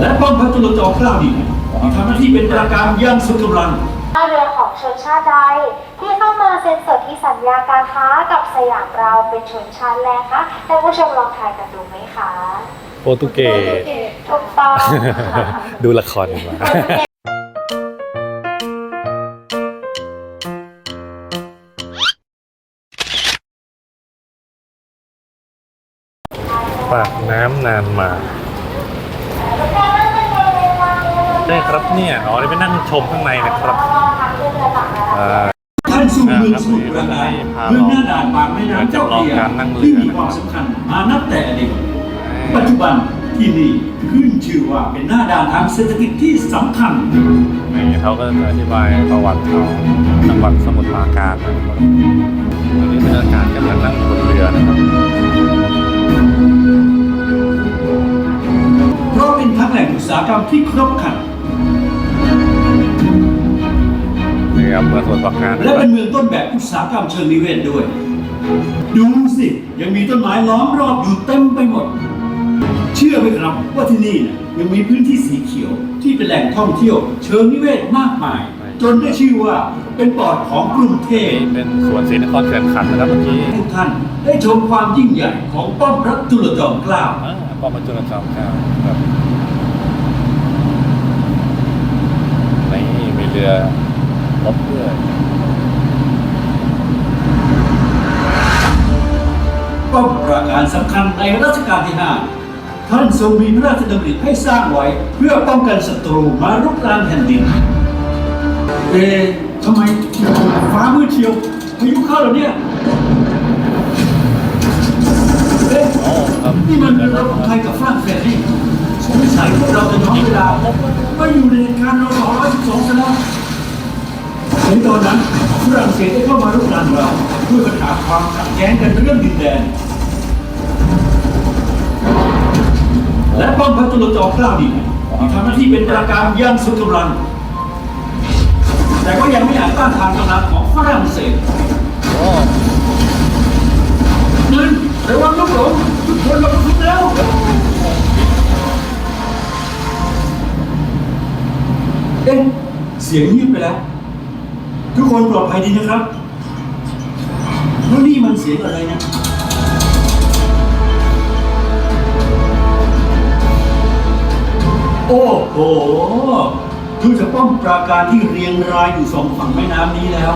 และป้อมพระจุลจอมเกล้าดินที่ทำหน้าที่เป็นประการย่างสุดกำลังท่าเรือของชนชาติใดที่เข้ามาเซ็นสนธิสัญญาการค้ากับสยามเราเป็นชนชาติแรกคะท่านผู้ชมลองทายกันดูไหมคะโปรตุเกสถูกต้องดูละครดีกว่าปากน้ำนานมา ได้ครับเนี่ยอ๋อนี่ไปนั่งชมข้างในนะครับอ่าท่านสู่เมืองสมุทรปราการเมืองหน้าด่านปากแม่น้ำเจ้าพระยาที่มีความสำคัญมานับแต่อดีตปัจจุบันที่นี่ขึ้นชื่อว่าเป็นหน้าด่านทางเศรษฐกิจที่สำคัญนี่เขาก็จะอธิบายประวัติของจังหวัดสมุทรปราการนะครับอันนี้บรรยากาศก็เหมือนนั่งบนเรือนะครับเพราะเป็นทั้งแหล่งอุตสาหกรรมที่ครบครัน นี่ครับเมืองสมุทรปราการนะและครัเป็บนเมืองต้นแบบอุตสาหกรรมเชิงนิเวศด้วย ดูสิ ยังมีต้นไม้ล้อมรอบอยู่เต็มไปหมด เชื่อไหมครับว่าที่นี่นะยังมีพื้นที่สีเขียวที่เป็นแหล่งท่องเที่ยวเชิงนิเวศมากมาย จนได้ชื่อว่าเป็นปอดของกรุงเทพนี่เป็นสวนศรีนครเขื่อนขันธ์นะครับเมื่อกี้ทุกท่านได้ชมความยิ่งใหญ่ของป้อมพระจุลจอมเกล้าอ่าป้อมพระจุลจอมเกล้าครับนี่มีเรือ รบด้วยป้อมปราการสำคัญในรัชกาลที่ 5 ท่านทรงมีพระราชดำริให้สร้างไว้เพื่อป้องกันศัตรูมารุกรานแผ่นดิน เอ๊ะทำไมฟ้ามืดเชียวพายุเข้าแล้วเนี่ย เอ๊ะนี่มันเป็นรถของไทยกับฝรั่งเศสนี่สงสัยพวกเราจะย้อนเวลาว่าอยู่ในเหตุการณ์รอ112ซะแล้ว ในตอนนั้นฝรั่งเศสได้เข้ามารุกรานเราเพื่อปัญหาความขัดแย้งกันเรื่องดินแดน และป้อมพระจุลจอมเกล้าดินที่ทำหน้าที่เป็นประการย่างสุดกำลัง แต่ก็ยังไม่อาจต้านทานกำลังของฝรั่งเศสนั่นระวังลูกหลงทุกคนระวังทุกแล้วเอ๊ะเสียงเงียบไปแล้ว ทุกคนปลอดภัยดีนะครับ แล้วนี่มันเสียงอะไรนะโอ้โหดูจากป้อมปราการที่เรียงรายอยู่สองฝั่งแม่น้ำนี้แล้ว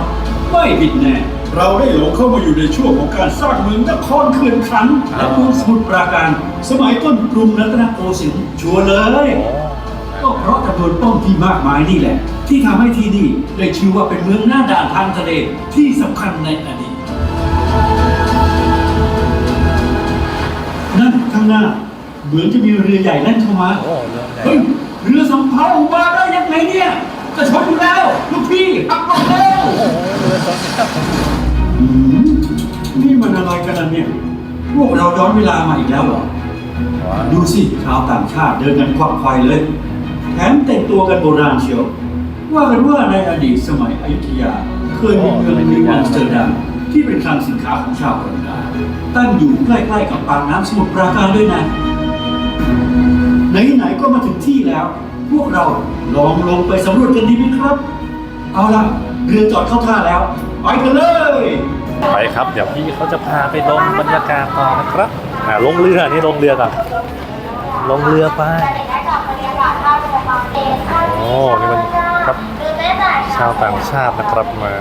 ไม่ผิดแน่ เราได้หลงเข้ามาอยู่ในช่วงของการสร้างเมืองนครเขื่อนขันและเมืองสมุทรปราการ สมัยต้นกรุงรัตนโกสินทร์ชัวร์เลย ก็เพราะจำนวนป้อมที่มากมายนี่แหละ ที่ทำให้ที่นี่ได้ชื่อว่าเป็นเมืองหน้าด่านทางทะเลที่สำคัญในอดีตนั่นข้างหน้าเหมือนจะมีเรือใหญ่แล่นเข้ามาโอ้เรื่องใหญ่เฮ้ยเรือสำเภามาได้ยังไงเนี่ยจะชนอยู่แล้ว ลูกพี่ขับรถแล้วโอ้เรือสองแก้วอืมนี่มันอะไรกันล่ะเนี่ยพวกเราย้อนเวลามาอีกแล้วเหรอว้าวดูสิชาวต่างชาติเดินกันควักไขว่เลย แถมแต่งตัวกันโบราณเชียว ว่ากันว่าในอดีตสมัยอยุธยา เคยมีเมืองนิวอัมสเตอร์ดัมที่เป็นคลังสินค้าของชาวแคนาดาตั้งอยู่ใกล้ๆกับปากน้ำสมุทรปราการด้วยนะไหนๆก็มาถึงที่แล้ว พวกเราลองลงไปสำรวจกันดีไหมครับ เอาล่ะเรือจอดเข้าท่าแล้ว ไปกันเลยไปครับ เดี๋ยวพี่เขาจะพาไปลงบรรยากาศต่อนะครับอ่าลงเรือนี่ลงเรือก่อนลงเรือไปโอ้นี่มัน ครับ ชาวต่างชาตินะครับมา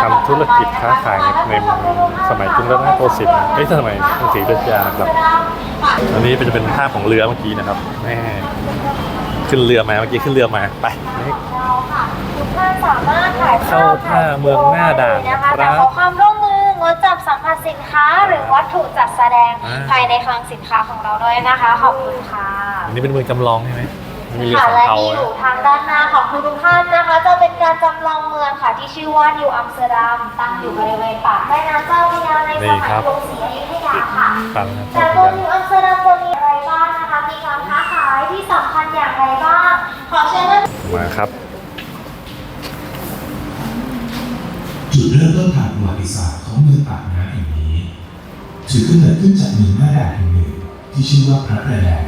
ทำธุรกิจค้าขายในสมัยกรุงรัตนโกสินทร์เอ้ยสมัยกรุงศรีอยุธยานะครับ อันนี้จะเป็นภาพของเรือเมื่อกี้นะครับแม่ขึ้นเรือมาเมื่อกี้ขึ้นเรือมาไปทุกท่านสามารถถ่ายภพเข้าท่าเมืองหน้าด่านนะคะครับแต่ขอความร่วมมืองดจับสัมผัสสินค้าหรือวัตถุจัดแสดงอ่าภายในคลังสินค้าของเราด้วยนะคะ ขอบคุณค่ะ อันนี้เป็นเมืองจำลองใช่ไหม มีเรือค่ะสำและเภาที่อยู่ทางด้านหน้าของทุกๆท่านนะคะ จะเป็นการจำลองเมืองค่ะที่ชื่อว่านิวอัมสเตอร์ดัมตั้งอยู่บริเวณปากแม่น้ำเจ้าพระยาในสมัยกรุงศรีอยุธยาค่ะ ฟังนะคแต่รับตัวนิวอัมสเตอร์ดัมตัวนี้อะไรบ้างนะคะ มีการค้าขายที่สำคัญอย่างไรบ้าง ขอเชิญท่าน มาครับ จุดเริ่มต้นทางประวัติศาสตร์ของเมืองปากน้ำแห่งนี้ถือกำเนิดขึ้นจากเมืองหน้าด่านแห่งหนึ่งที่ชื่อว่าพระประแดง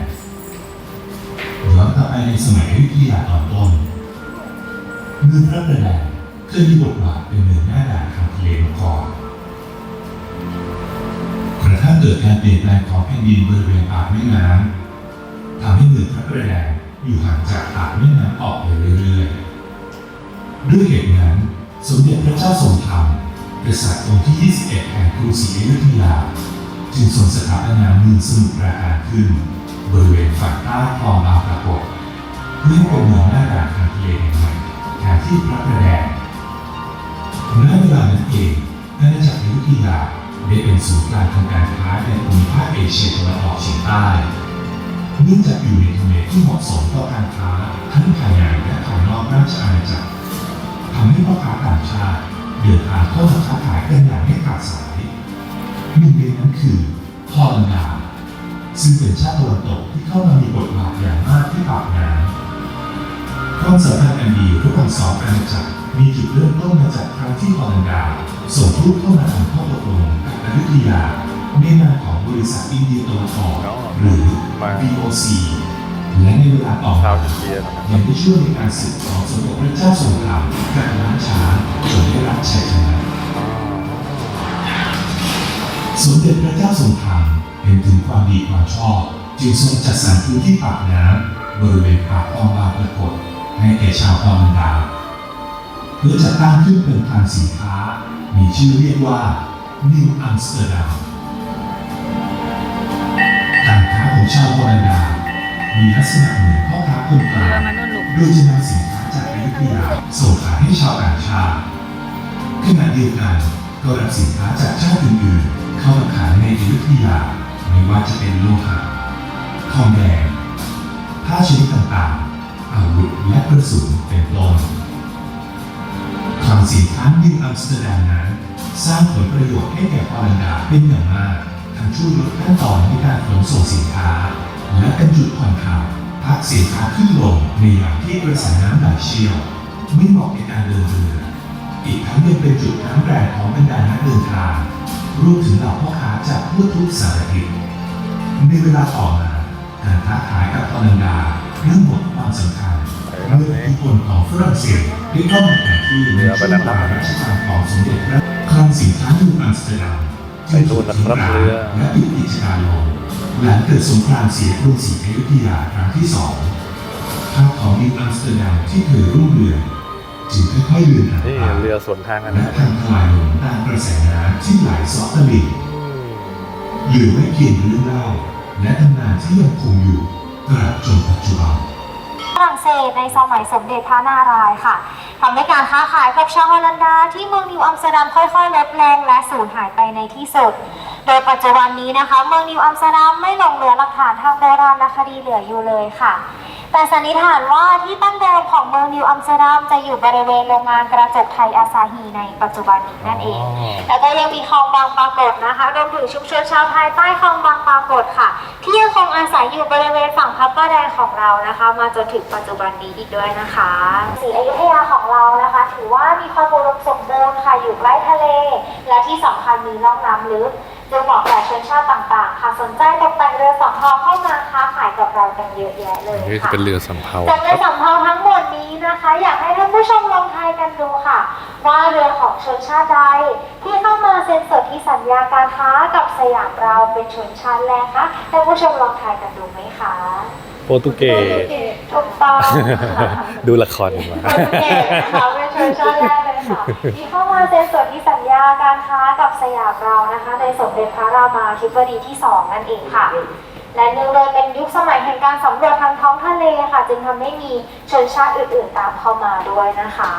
ไปในสมัยอยุธยาตอนต้นเมืองพระประแดงเคยมีบทบาทเป็นเมืองหน้าด่านทางทะเลมาก่อนกระทั่งเกิดการเปลี่ยนแปลงของแผ่นดินบริเวณปากแม่น้ำทำให้เมืองพระประแดงอยู่ห่างจากปากแม่น้ำออกไปเรื่อยๆด้วยเหตุนั้นสมเด็จพระเจ้าทรงธรรมกษัตริย์องค์ที่ 21 แห่งกรุงศรีอยุธยา จึงทรงสถาปนาเมืองสมุทรปราการขึ้น บริเวณฝั่งใต้คลองบางปรากฏเพื่อให้เป็นเมืองหน้าด่านทางทะเลแห่งใหม่แทนที่พระประแดงณเวลานั้นเองอาณาจักรอยุธยาได้เป็นศูนย์กลางทางการค้าในภูมิภาคเอเชียตะวันออกเฉียงใต้เนื่องจากอยู่ในทะเลที่เหมาะสมต่อการค้าทั้งภายในและภายนอกราชอาณาจักรทำให้พ่อค้าต่างชาติเดินทางเข้ามาค้าขายกันอย่างไม่ขาดสายหนึ่งในนั้นคือฮอลันดา ซึ่งเป็นชาติตะวันตกที่เข้ามามีบทบาทอย่างมากที่ปากน้ำความสัมพันธ์อันดีระหว่างสองอาณาจักรมีจุดเริ่มต้นมาจากครั้งที่ฮอลันดา ส่งทูตเข้ามาทำข้อตกลงกับอยุธยาในนามของบริษัทอินเดียตะวันออกหรือ VOC และในเวลาต่อมาอินเดียนะครับยังได้ช่วยในการสืบขอสมเด็จพระเจ้าทรงธรรมกับล้านช้างจนได้รับชัยชนะสมเด็จพระเจ้าทรงธรรม เห็นถึงความดีความชอบ จึงทรงจัดสรรพื้นที่ปากน้ำบริเวณปากคลองบางปรากฏให้แก่ชาวฮอลันดาเพื่อจัดตั้งขึ้นเป็นคลังสินค้า มีชื่อเรียกว่านิวอัมสเตอร์ดัมการค้าของชาวฮอลันดามีลักษณะเหมือนพ่อค้าคนกลางโดยจะนำสินค้าจากอยุธยาส่งขายให้ชาวต่างชาติขณะเดียวกันก็รับสินค้าจากชาติอื่นๆเข้ามาขายในอยุธยา ไม่ว่าจะเป็นโลหะทองแดงผ้าชนิดต่างๆ อาวุธและกระสุนเป็นต้นคลังสินค้านิวอัมสเตอร์ดัมนั้น สร้างผลประโยชน์ให้แก่ฮอลันดาเป็นอย่างมากทั้งช่วยลดขั้นตอนในการขนส่งสินค้า และเป็นจุดผ่อนคลายพักสินค้าขึ้นลงในยามที่กระแสน้ำไหลเชี่ยว ไม่เหมาะในการเดินเรือ อีกทั้งยังเป็นจุดน้ำแรงของบรรดานักเดินทางรวมถึงเหล่าพ่อค้าจากทั่วทุกสารทิศ ในเวลาต่อมาการค้าขายกับฮอลันดาเริ่มหมดความสำคัญเมื่ออิทธิพลของฝรั่งเศสได้เข้ามาแทนที่ในช่วงเวลาราชการของสมเด็จพระคลังสินค้านิวอัมสเตอร์ดัมไปดูนะครับเรือและปิดกิจการลงหลังเกิดสงครามเสียกรุงศรีอยุธยาครั้งที่สองภาพของนิวอัมสเตอร์ดัมที่เคยรุ่งเรืองจึงค่อยๆเลือนหายไปเรือสวนทางกันและนะพังทลายลงตามกระแสน้ำที่ไหลซอกตลิ่งเหลือไว้เพียงเรื่องเล่า และตำนานที่ยังคงอยู่ตราบจนปัจจุบันฝรั่งเศสในสมัยสมเด็จพระนารายณ์ค่ะทำให้การค้าขายกับชาวฮอลันดาที่เมืองนิวอัมสเตอร์ดัมค่อยๆลดแรงและสูญหายไปในที่สุด โดยปัจจุบันนี้นะคะ เมืองนิวอัมสเตอร์ดัมไม่หลงเหลือหลักฐานทางโบราณคดีเหลืออยู่เลยค่ะ แต่สันนิษฐานว่าที่ตั้งเดิมของเมืองนิวอัมสเตอร์ดัมจะอยู่บริเวณโรงงานกระจกไทยอาซาฮีในปัจจุบันนี้นั่นเอง แล้วก็ยังมีคลองบางปรากฏนะคะรวมถึงชุมชนชาวไทยใต้คลองบางปรากฏค่ะ ที่ยังคงอาศัยอยู่บริเวณฝั่งพระประแดงของเรานะคะ มาจนถึงปัจจุบันนี้อีกด้วยนะคะศรีอยุธยาของเรานะคะ ถือว่ามีความอุดมสมบูรณ์ค่ะอยู่ใกล้ทะเล และที่สำคัญมีร่องน้ำลึก จึงเหมาะแก่ชนชาติต่างๆ ค่ะ สนใจตกแต่งเรือสำเภาเข้ามาค้าขายกับเรากันเยอะแยะเลยนี่จะค่ะเป็นเรือสำเภาจากคเรืรัอบสำเภาทั้งหมดนี้นะคะ อยากให้ท่านผู้ชมลองทายกันดูค่ะ ว่าเรือของชนชาติใดที่เข้ามาเซ็นสนธิสัญญาการค้ากับสยามเราเป็นชนชาติแรกคะท่านผู้ชมลองทายกันดูไหมคะ โปรตุเกสถูกต้องค่ะดูละครกันมาโปรตุเกสนะคะเป็นชนชาติแรกเลยค่ะที่เข้ามาเซ็นสนธิสัญญาการค้ากับสยามเรานะคะ ในสมเด็จพระรามาธิบดีที่สองนั่นเองค่ะและเนื่องเลยเป็นยุคสมัยแห่งการสำรวจทางท้องทะเลค่ะ จึงทำให้มีชนชาติอื่นๆตามเข้ามาด้วยนะคะ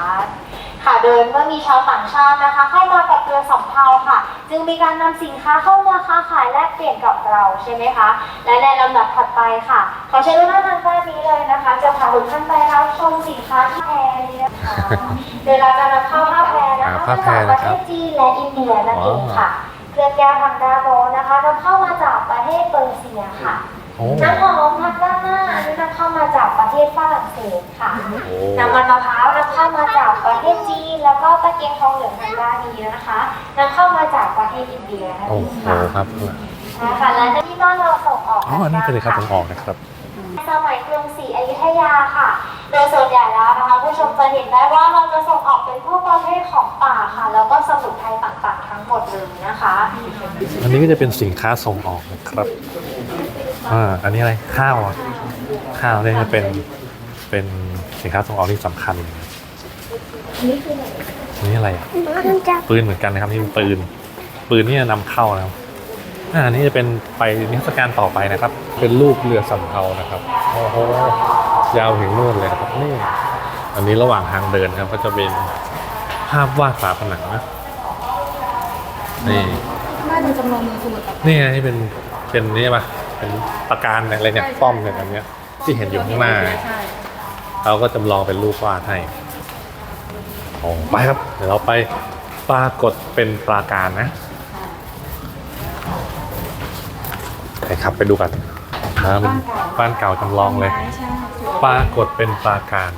ค่ะโดยเมื่อมีชาวต่างชาตินะคะ เข้ามากับเรือสำเภาค่ะ จึงมีการนำสินค้าเข้ามาค้าขายแลกเปลี่ยนกับเราใช่ไหมคะ และในลำดับถัดไปค่ะขอเชิญทุกท่านทางด้านนี้เลยนะคะ จะพาทุกท่านไปรับชมสินค้าที่แพรนี้นะคะโดยเราจะนำเข้าผ้าแพรนะคะอ่าผ้ามาแพรจากประนะคเทรับศจีนและอินเดียนั่นเองค่ะเครื่องแก้วทางด้านโน้นนะคะนำเข้ามาจากประเทศเปอร์เซียค่ะโอ้ น้ำหอมทางด้านหน้าอันนี้นำเข้ามาจากประเทศฝรั่งเศสค่ะโอ้ น้ำมันมะพร้าวนำเข้ามาจากประเทศจีนแล้วก็ตะเกียงทองเหลืองทางด้านนี้นะคะนำเข้ามาจากประเทศอินเดียนั่นโอ้เองโหค่ะครับนะคะและที่บ้านเราส่งออกอ๋ออันนี้เป็นเลยครับผมออกนะครับสสมัยกรุงศรีอยุธยาค่ะ โดยส่วนใหญ่แล้วนะคะผู้ชมจะเห็นได้ว่าเราจะส่งออกเป็นพวกประเภทของป่าค่ะ แล้วก็สมุนไพรต่างๆทั้งหมดเลยนะคะ อันนี้ก็จะเป็นสินค้าส่งออกนะครับ อ่าอันนี้อะไรข้าวอะข้าวเนี่ยจะเป็นเป็นสินค้าส่งออกที่สำคัญเลยอันนี้อะไรอะปืนเหมือนกันนะครับนี่เป็นปืน ปืนนี่นำเข้านะครับอ่าอันนี้จะเป็นไปนิทรรศการต่อไปนะครับ เป็นรูปเรือสำเภานะครับโอ้โหยาวถึงนู่นเลยนะครับนี่ อันนี้ระหว่างทางเดินครับ ก็จะเป็นภาพวาดฝาผนังนะนี่น่าจะจำลองเมืองสมุทรปราการนี่ไงที่เป็นเป็นนี่ปะ เป็นปราการอะไรเนี่ยป้อมเนี่ยแบบเนี้ยที่เห็นอยู่ข้างหน้า ใช่เราก็จำลองเป็นรูปวาดให้โอ้ไปครับ เดี๋ยวเราไปปรากฏเป็นปราการนะไปครับไปดูกันนะเป็นบ้านเก่าจำลองเลย ใช่ใช่ปรากฏเป็นปราการ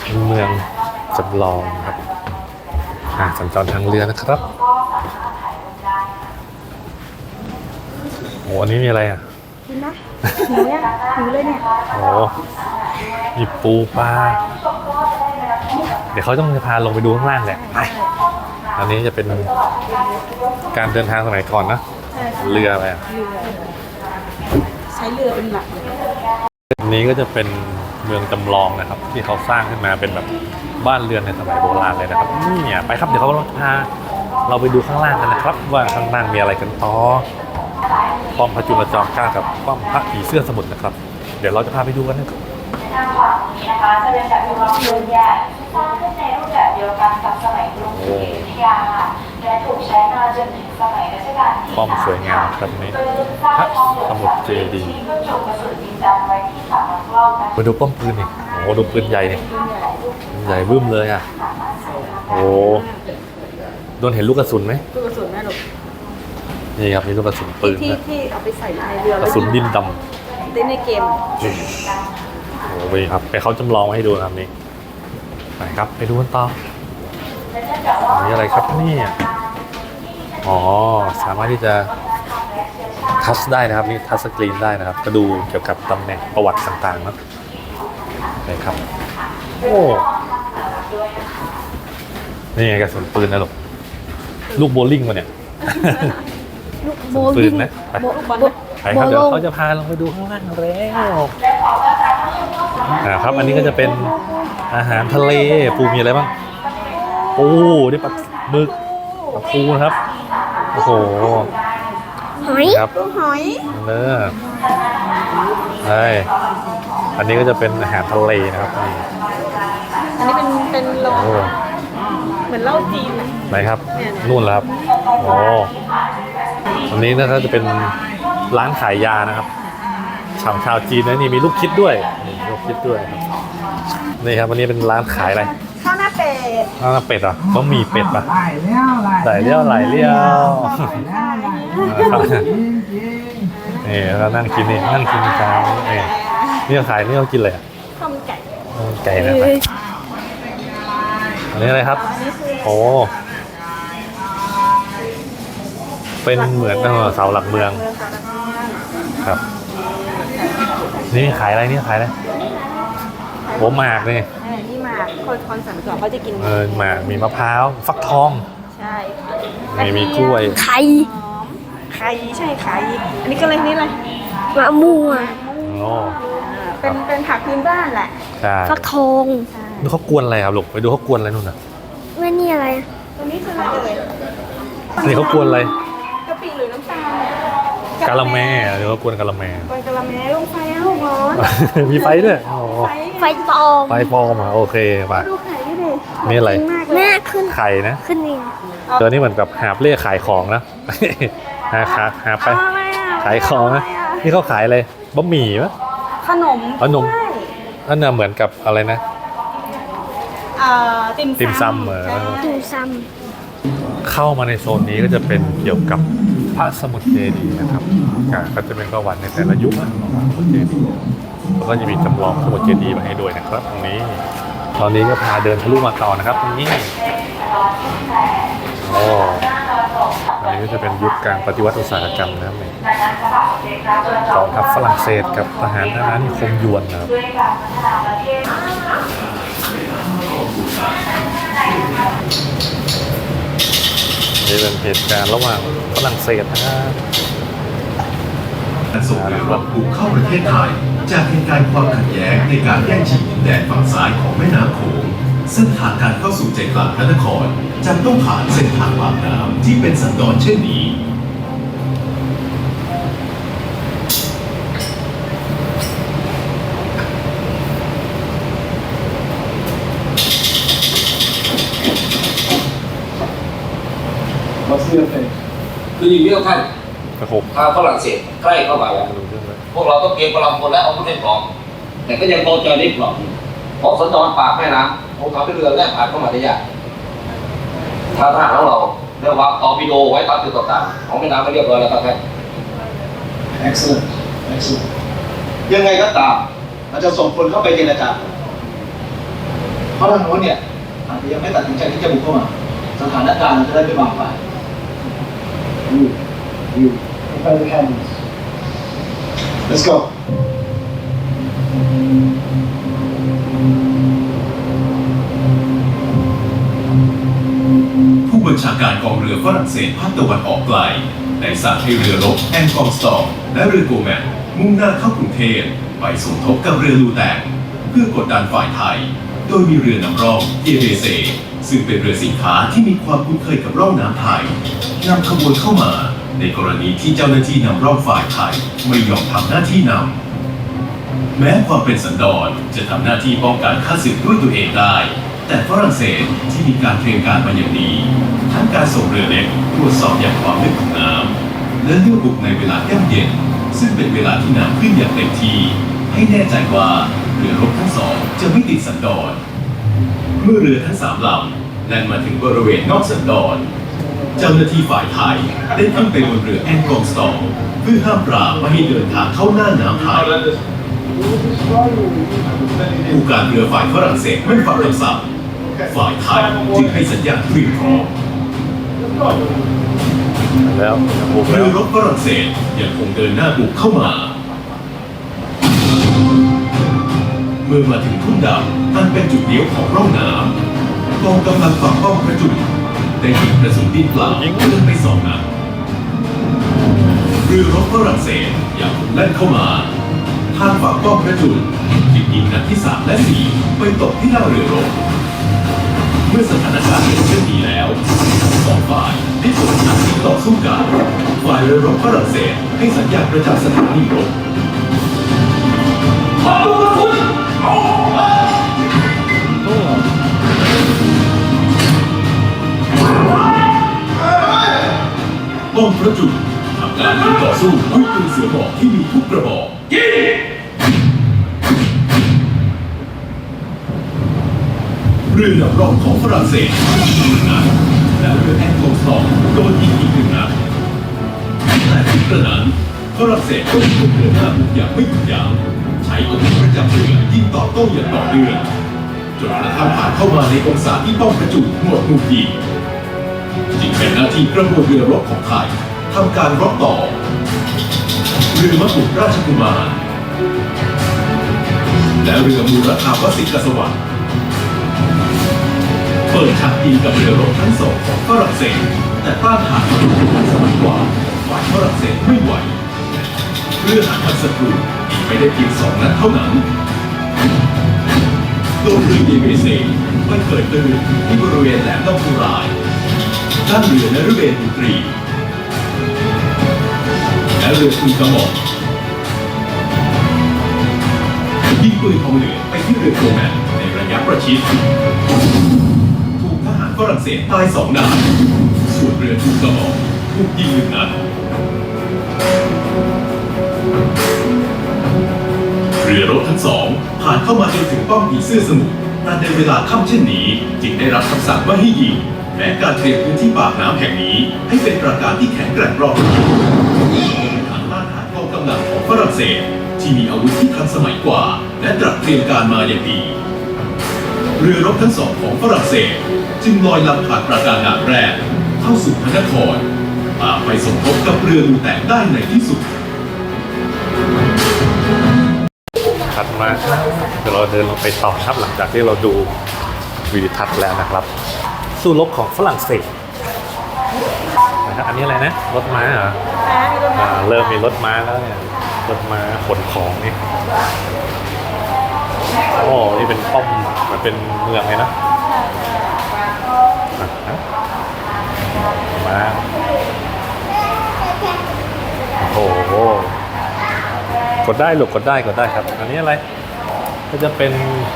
เป็นเมืองจำลองครับอ่าสัญจรทางเรือนะครับ อ้อันนี้มีอะไรอะกินนะหิวยังหิวเลยเนี่ยโอ้มีปูปลาเดี๋ยวเขาต้องพาลงไปดูข้างล่างแหละไปอันนี้จะเป็นการเดินทางสมัยก่อนนะใช่ค่ะเรืออะไรอะเรือใช้เรือเป็นหลักเลยอันนี้ก็จะเป็นเมืองจำลองนะครับ ที่เขาสร้างขึ้นมาเป็นแบบบ้านเรือนในสมัยโบราณเลยนะครับนี่ไปครับเดี๋ยวเขาพาเราไปดูข้างล่างกันนะครับ ว่าข้างล่างมีอะไรกันต่อ ป้อมพระจุลจอมเกล้ากับป้อมพระผีเสื้อสมุทรนะครับ เดี๋ยวเราจะพาไปดูกันนะครับทางขวานี้นะคะจะเป็นแบบจำลองเรือนใหญ่ที่สร้างขึ้นในรูปแบบเดียวกันกับสมัยกรุงศรีอยุธยาค่ะและถูกใช้มาจนถึงสมัยรัชกาลที่ป้อมสามสวยงามครับนี่โดยสร้างทองเหลืองสมุทรเจดีย์ที่บรรจุกระสุนยิงจำไว้ที่ฝาลำกล้องนะคะไปดูป้อมปืนนี่โอ้โหดูปืนใหญ่นี่ปืนใหญ่บึ้มเลยอะโอ้โดนเห็นลูกกระสุนไหมลูกกระสุ นแม่ลูกนี่ครับนี่ลูกกระสุนปืนที่นะที่เอาไปใส่ในเรือกแล้ระวสุนดินดเล่นในเกมำนี่โอ้ยครับไปเขาจำลองมาให้ดูนะครับนี่ไปครับไปดูกันต่ออันนี่อะไรครับเนี่ยอ๋อสามารถที่จะทัชได้นะครับนี่ทัชสกรีนได้นะครับ ก็ดูเกี่ยวกับตำแหน่งประวัติต่างๆนะนี่ครับโอ้นี่ไงกระสุนปืนนะลูกลูกโบว์ลิ่งมาเนี่ยลูก โบปืลิ่นงนะไปโบลูกบอลนะ ไปครับเดี๋ยวเขาจะพาลงไปดูข้างล่างแล้วอ่าครับ อันนี้ก็จะเป็นอาหารทะเลปูมีอะไรบ้างปูนี่ปลาหมึกปลาปูนะครับโอ้โหหอยครับลูกหอยเนื้อใช่อันนี้ก็จะเป็นอาหารทะเลนะครับนี่อันนี้เป็นเป็นโลโอ้เหมือนเหล้าจีนนะไหนครับ นู่นแล้วครับโอ้ อันนี้นะครับจะเป็นร้านขายยานะครับชาวชาวจีนนะนี่มีลูกคิดด้วยนี่ลูกคิดด้วยครับนี่ครับวันนี้เป็นร้านขายอะไรข้าวหน้าเป็ดร้านเป็ดเหรอต้องมีเป็ดปะหลายเลี้ยวหลายหลายเลี้ยวหลายเลี้ยวหลายเลี้ยวหลายเลี้ยวครับจริงจริงนี่เรานั่งกินนี่นั่งกินกลางนี่นี่เขาขายนี่เขากินอะไรอะข้าวมันไก่ไก่นะครับอันนี้อะไรครับ โอ้ เป็นเหมือนเออเสาหลักเมืองครับ นี่ขายอะไรนี่ขายอะไรโอ้หมากนี่เออนี่หมากคนคนสมัยก่อนเขาจะกินเออหมากมีมะพร้าวฟักทองใช่มีมีกล้วยไข่หอมไข่ใช่ไข่อันนี้ก็เลยนี่เลยมะม่วงโอ้อ่าเป็นเป็นผักพื้นบ้านแหละใช่ฟักทองใช่ดูเขากวนอะไรครับลูกไปดูเขากวนอะไรนู่นน่ะว่านี่อะไรตรงนี้คืออะไรเอ่ยนี่เขากวนอะไร กะละแม่หรือว่ากวนกะละแม่ กวนกะละแมลงไฟแล้วร้อนมีไฟด้วยโอ้ไฟไฟตองไฟปลอมอะโอเคป่ะดูไข่ดิดินี่อะไรจงมากเลยแม่ขึ้นไข่นะ ขึ้นเองตัวนี้เหมือนกับหาบเล่ขายของนะหาขาหาไปเอาอะไรอะขายของนะเาอะไรนี่เขาขายอะไรบะหมี่ปะขนมขนมด้วยนั่นน่ะเหมือนกับอะไรนะอ่าติ่มติ่มซำเหรอใช่ดูซ้เข้ามาในโซนนี้ก็จะเป็นเกี่ยวกับ พระสมุทรเจดีย์นะครับอ่าก็จะเป็นประวัติในแต่ละยุคของพระสมุทรเจดีย์แล้วก็จะมีจำลองสมุทรเจดีย์มาให้ด้วยนะครับ ตรงนี้ ตอนนี้ก็พาเดินทะลุมาต่อนะครับตรงนี้โอ้อันนี้ก็จะเป็นยุคการปฏิวัติอุตสาหกรรมนะครับนี่กองทัพฝรั่งเศสกับทหารอาณานิคมยวนนะครับด้วยการพัฒนาประเทศนี่เป็นเหตุการณ์ระหว่าง ฝรั่งเศสนะฮะการส่งเรือรบบุกเข้าประเทศไทย จากเหตุการณ์ความขัดแย้งในการแย่งชิงดินแดนฝั่งซ้ายของแม่น้ำโขงเส้นทางการเข้าสู่ใจกลางพระนครจำต้องผ่านเส้นทางปากน้ำที่เป็นสันดอนเช่นนี้คืออย่าง นี้ครับท่านกระหกทางฝรั่งเศสใกล้เข้ามาแล้วดูเรื่องเลยพวกเราต้องเตรียมกำลังพลและอาวุธให้พร้อมแต่ก็ยังโดนเจอได้พร้อมเพราะสัญจรปากแม่น้ำคงทำให้เรือแล่นผ่านเข้ามาได้ยากทางทหารของเราได้วางตอร์ปิโดไว้ตามจุดต่างๆของแม่น้ำไม่เรียบร้อยแล้วครับท่าน Excellent. Excellent. ยังไงก็ตามเราจะส่งคนเข้าไปเจรจาเพราะทางโน้นเนี่ยอาจจะยังไม่ตัดสินใจที่จะบุกเข้ามาสถานการณ์จะได้ไม่บานปลาย You, you, prepare the cannons. Let's go. ผู้บัญชาการกองเรือฝรั่งเศสภาคตะวันออกไกลได้สั่งให้เรือรบแองกองสตอร์และเรือโกแมนมุ่งหน้าเข้ากรุงเทพไปสมทบกับเรือลูแตงเพื่อกดดันฝ่ายไทย โดยมีเรือนำร่องเอเดเซซึ่งเป็นเรือสินค้าที่มีความคุ้นเคยกับร่องน้ำไทยนำขบวนเข้ามา ในกรณีที่เจ้าหน้าที่นำร่องฝ่ายไทยไม่ยอมทำหน้าที่นำแม้ความเป็นสันดอนจะทำหน้าที่ป้องกันข้าศึกด้วยตัวเองได้ แต่ฝรั่งเศสที่มีการเตรียมการมาอย่างดีทั้งการส่งเรือเล็กตรวจสอบอย่างความลึกของน้ำและเลือกบุกในเวลาย่ำเย็น ซึ่งเป็นเวลาที่น้ำขึ้นอย่างเต็มทีให้แน่ใจว่า เรือรบทั้งสองจะไม่ติดสันดอนเมื่อเรือทั้งสามลำแล่นมาถึงบริเวณนอกสันดอนเจ้าหน้าที่ฝ่ายไทยได้ขึ้นไปบนเรือแองกองสตองเพื่อห้ามปรามไม่ให้เดินทางเข้าหน้าน้ำไทยผู้การเรือฝ่ายฝรั่งเศสไม่ฟังคำสั่งฝ่ายไทยจึงให้สัญญาณเตรียมพร้อมแล้วบุกเรืแล้อวรบฝรั่งเศสยังคงเดินหน้าบุกเข้ามา มื่อมาถึงทุ่นดำอันเป็นจุดเดียวของร่องน้ำกองกำลังฝั่งป้อมกระจุยได้ยิงกระสุนดินเปล่าเลื่อนไปสองนัดเรือรบฝรั่งเศสยังคงแล่นเข้ามาทางฝั่งป้อมกระจุยจึงยิงนัดที่สามและสี่ไปตกที่หน้าเรือรบเมื่อสถานการณ์เป็นเช่นนี้แล้วสองฝ่ายได้เปิดฉากยิงต่อสู้กันฝ่ายเรือรบฝรั่งเศสให้สัญญาณประจำสถานีรบ ป้อมพระจุลทำการยิงต่อสู้ด้วยปืนเสือหมอบที่มีทุกกระบอกยิงเรือนำร่องของฝรั่งเศสหนึ่งนัดและเรือแอนโกสองโดนยิงอีกหนึ่งนัดแต่ถึงกระนั้นฝรั่งเศสก็ยังคงเดินหน้าบุกอย่างไม่หยุดยั้งใช้อาวุธประจำเรือยิงตอบโต้อย่างต่อเนื่องจนกระทั่งผ่านเข้ามาในองศาที่ป้อมประจุหมดมุมยิง จึงเป็นหน้าที่กระบวนเรือรบของไทยทำการรบต่อเรือมกุฎราชกุมาร และเรือมูรคาวสิกสวัสดิ์เปิดฉากยิงกับเรือรบทั้งสองของฝรั่งเศส แต่ต้านทานมกุฎทันสมัยกว่าฝ่ายฝรั่งเศสไม่ไหวเรือหันทันศัตรูยิงไปได้เพียงสองนัดเท่านั้นโดนเรือเยเบเซไปเกิดตื่นที่บริเวณแหลมลำพูราย ด้าเรือนฤเบศบุตรีและเรือคุณกระหม่อมยิงปืนของเหลืองไปที่เรือโคแมนในระยะประชิดถูกทหารฝรั่งเศสตายสองนายส่วนเรือคุณกระหม่อมถูกยิงหนึ่งนัดเรือรบทั้งสองผ่านเข้ามาจนถึงป้อมผีเสื้อสมุทรแต่ในเวลาค่ำเช่นนี้ จึงได้รับคำสั่งว่าให้ยิง แม้การเตรียมพื้นที่ปากน้ำแห่งนี้ ให้เป็นปราการที่แข็งแกร่งรอบด้านฐานต้านทานกองกำลังของฝรั่งเศส ที่มีอาวุธที่ทันสมัยกว่า และตระเตรียมการมาอย่างดี เรือรบทั้งสองของฝรั่งเศส จึงลอยลำผ่านปราการด่านแรก เข้าสู่พระนครตามไปสมทบกับเรือลูแตกได้ในที่สุดถัดมาเดี๋ยวเราเดินลงไปต่อครับหลังจากที่เราดูวิดีทัศน์แล้วนะครับ สู้รบของฝรั่งเศสนะครับอันนี้อะไรนะรถม้าเหรออ่าเริ่มมีรถม้าแล้วเนี่ยรถม้าขนของนี่โอ้นี่เป็นป้อมเหมือนเป็นเมืองเลยนะอะฮะมาโอ้โหกดได้หลบกดได้กดได้ครับ อันนี้อะไร ก็จะเป็น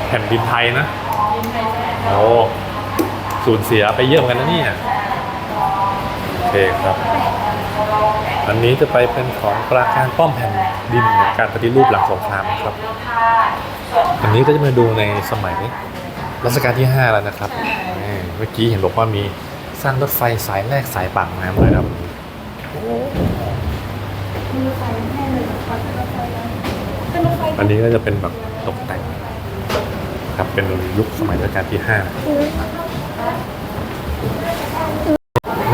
แผ่นดินไทยนะ โอ้ สูญเสียไปเยอะเหมือนกันนะเนี่ยโอเคครับ อันนี้จะไปเป็นของปราการป้อมแผ่นดินการปฏิรูปหลังสงครามครับ อันนี้ก็จะมาดูในสมัยรัชกาลที่ 5 แล้วนะครับนี่เมื่อกี้เห็นบอกว่ามีสร้างรถไฟสายแรกสายปากน้ำเลยครับอันนี้ก็จะเป็นแบบตกแต่งครับเป็นยุคสมัยรัชกาลที่ห้า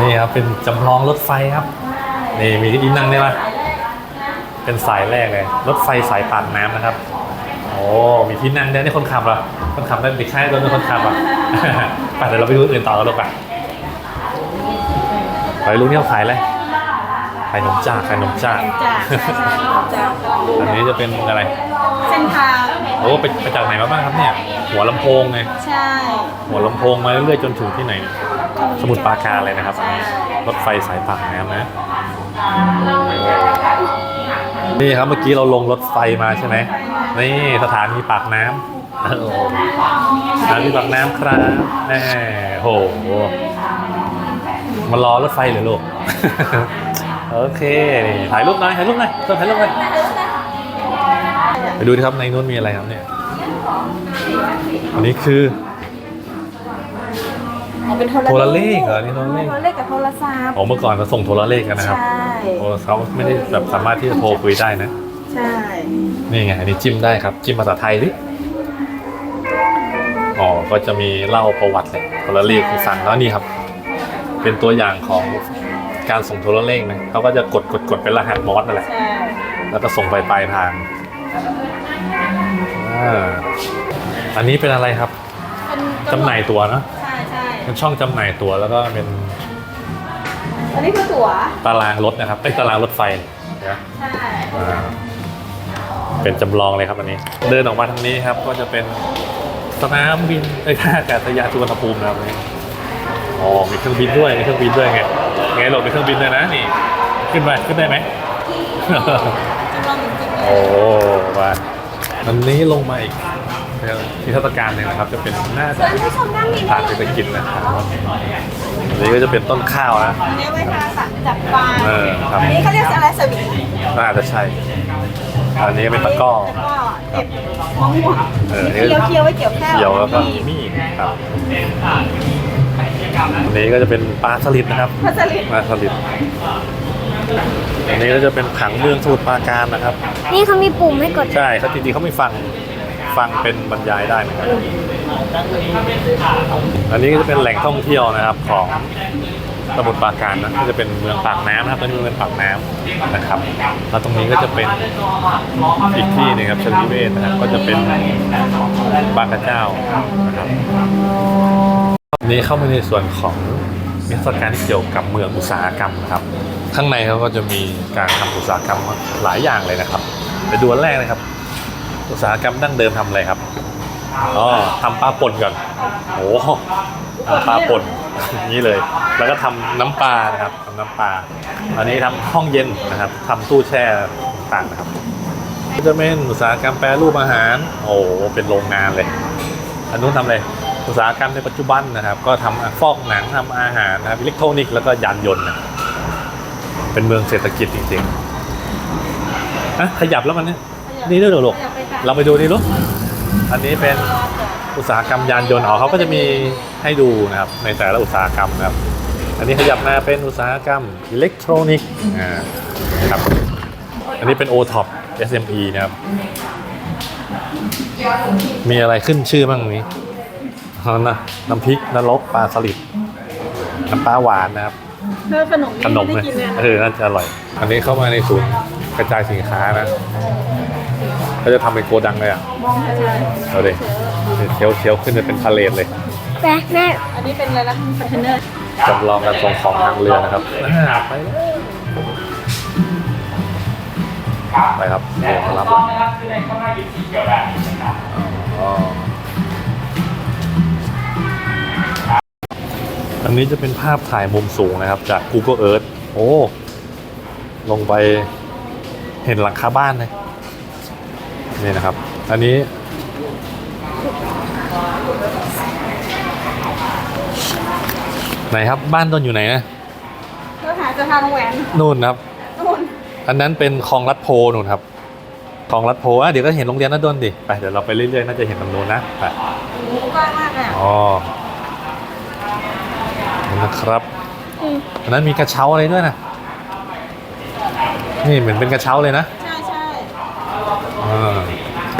นี่ครับเป็นจำลองรถไฟครับนี่มีที่นั่งได้ปะเป็นสายแรกเลย รถไฟสายปากน้ำนะครับ โอ้มีที่นั่งได้นี่คนขับเหรอคนขับได้เด็กชายตัวนึงคนขับอะไปเดี๋ยวเราไปดูอื่นต่อกันลูกอะไปลูกนี่เขาขายอะไรขายขนมจากขายขนมจากจ้าใช่ใช่จ้าอันนี้จะเป็นอะไร เส้นทางโอ้ไปไปจากไหนมาบ้างครับเนี่ย หัวลำโพงไงใช่ หัวลำโพงมาเรื่อยๆจนถึงที่ไหน สมุทรปราการเลยนะครับ รถไฟสายปากน้ำนะนี่ครับเมื่อกี้เราลงรถไฟมาใช่ไหมนี่สถานีปากน้ำโอ้โหสถานีปากน้ำครับแน่โหมารอรถไฟเหรือลูกโอเคนี่ถ่ายรูปหน่อยถ่ายรูปหน่อยต้องถ่ายรูปหน่อยไปดูดิครับในนู้นมีอะไรครับเนี่ยอันนี้คือ เอาเป็นโทรโทรเลขเหรอนี่โทรเลข โทรเลขกับโทรศัพท์อ๋อเมื่อก่อนเราส่งโทรเลขกันนะครับใช่โอ้เขาไม่ได้แบบสามารถที่จะโทรคุยได้นะ ใช่นี่ไงอันนี้จิ้มได้ครับ จิ้มภาษาไทยดิอ๋อก็จะมีเล่าประวัติเลยโทรเลขให้ฟังแล้วนี่ครับ เป็นตัวอย่างของการส่งโทรเลขนะเขาก็จะกดกดกดเป็นรหัสมอสนั่นแหละใช่แล้วก็ส่งไปปลายทางอ่าอันนี้เป็นอะไรครับเป็นจำหน่ายตั๋วเนอะใช่ใช่ เป็นช่องจำหน่ายตั๋วแล้วก็เป็นอันนี้คือตั๋วตารางรถนะครับไอ้ยตารางรถไฟนะใช่อ่าเป็นจำลองเลยครับอันนี้ เดินออกมาทางนี้ครับก็จะเป็นสนามบินไอ้ยท่าอากาศยานสุวรรณภูมินะครับอันนี้อ๋อมีเครื่องบินด้วยมีเครื่องบินด้วยไงไงหลบมีเครื่องบินด้วยนะนี่ขึ้นไปขึ้นได้ไหม จำลองจริงๆเลยโอ้ว่าอันนี้ลงมาอีก ที่เทศกาลหนึ่งนะครับ จะเป็นหน้าจะให้ชมด้านนี้ทางเศรษฐกิจนะครับอันนี้ก็จะเป็นต้นข้าวนะอันนี้ไว้ทางสัตว์จับปลาเออครับอันนี้เขาเรียกอะไรสวิงน่าจะใช่อันนี้เป็นตะกร้อแล้วก็เก็บมะม่วงเออเคี้ยวเคี้ยวๆไว้เกี่ยวข้าวเขียวแล้วก็มีมีดครับอันนี้ก็จะเป็นปลาสลิดนะครับพัสลิดปลาสลิดอันนี้ก็จะเป็นผังเมืองสมุทรปราการนะครับ นี่เขามีปุ่มให้กด ใช่เขาจริงๆเขาไม่ฟัง ฟังเป็นบรรยายได้เหมือนกันอันนี้ก็จะเป็นแหล่งท่องเที่ยวนะครับของสมุทรปราการนะก็จะเป็นเมืองปากน้ำนะครับตอนนี้เมืองปากน้ำนะครับ แล้วตรงนี้ก็จะเป็นอีกที่หนึงครับชลิเวศนะครับ ก็จะเป็นบางกระเจ้านะครับนนี้เข้ามาในส่วนของนิทรรศการที่เกี่ยวกับเมืองอุตสาหกรรมนะครับ ข้างในเขาก็จะมีการทำอุตสาหกรรมหลายอย่างเลยนะครับ ไปดูอันแรกนะครับ อุตสาหกรรมดั้งเดิมทำอะไรครับอ๋อทำปลาป่นก่อนโอ้โหทำปลาป่นอย่างนี้เลย แล้วก็ทำน้ำปลานะครับทำน้ำปลาอันนี้ทำห้องเย็นนะครับทำตู้แช่ต่างๆนะครับจะเป็นอุตสาหกรรมแปรรูปอาหาร โอ้โหเป็นโรงงานเลย อันนู้นทำอะไรอุตสาหกรรมในปัจจุบันนะครับ ก็ทำฟอกหนังทำอาหารนะครับอิเล็กทรอนิกส์แล้วก็ยานยนต์นะเป็นเมืองเศรษฐกิจจริงๆอะขยับแล้วมันเนี่ยนี่ด้วยเหรอลูก เราไปดูนี่ลูก อันนี้เป็นอุตสาหกรรมยานยนต์อ๋อเขาก็จะมีให้ดูนะครับ ในแต่ละอุตสาหกรรมนะครับ อันนี้ขยับมาเป็นอุตสาหกรรมอิเล็กทรอนิกส์อ่าครับ อันนี้เป็น o t o p SME นะครับ มีอะไรขึ้นชื่อบ้างนี้อ๋อนะน้ำพริกนรกปลาสลิดน้ำปลาหวานนะครับเออขนมขนมไม่เลได้ยกินเลยเออน่าจะอร่อย อันนี้เข้ามาในศูนย์กระจายสินค้านะ เขาจะทำเป็นโกดังเลยอะมองเฉยเอาดิเชียวเชียวขึ้นไปเป็นพาเลทเลยแม่แม่ๆอันนี้เป็นอะไรนะคอนเทนเนอร์จำลองการส่งของทางเรือนะครับอ่าไปเลยไปครับเรือมารับแล้วอ๋ออันนี้จะเป็นภาพถ่ายมุมสูงนะครับ จาก Google Earth โอ้ ลงไปเห็นหลังคาบ้านเลย นี่นะครับ อันนี้ ไหนครับบ้านต้นอยู่ไหนนะเราหาจะทานแหวนนู่นครับ นู่นอันนั้นเป็นคลองลัดโพนู่นครับคลองลัดโพอะเดี๋ยวก็เห็นโรงเรียนนัดดนดิไปเดี๋ยวเราไปเรื่อยๆน่าจะเห็นตรงนู้นนะไปโอ้กว้างมากเลยอะอ๋อนี่นะครับอันนั้นมีกระเช้าอะไรด้วยนะนี่เหมือนเป็นกระเช้าเลยนะใช่ใช่อ่า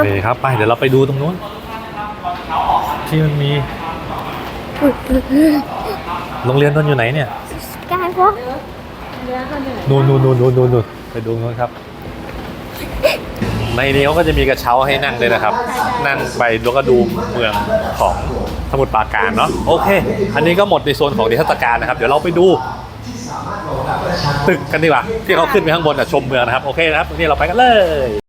นี่ครับไปเดี๋ยวเราไปดูตรงนู้น ที่มันมีอุ๊ยอุ๊ยอุ๊ยโรงเรียนต้นอยู่ไหนเนี่ยกายพวกเดี๋ยวคนหนึ่งนู่นนู่นนู่นนู่นนู่นนู่นไปดูนู้นครับ ในนี้เขาก็จะมีกระเช้าให้นั่งเลยนะครับ นั่งไปแล้วก็ดูเมืองของสมุทรปราการเนาะโอเค อันนี้ก็หมดในโซนของนิทรรศการนะครับ เดี๋ยวเราไปดูตึกกันดีกว่าที่เขาขึ้นไปข้างบนอะชมเมืองนะครับ โอเคนะครับนี่เราไปกันเลย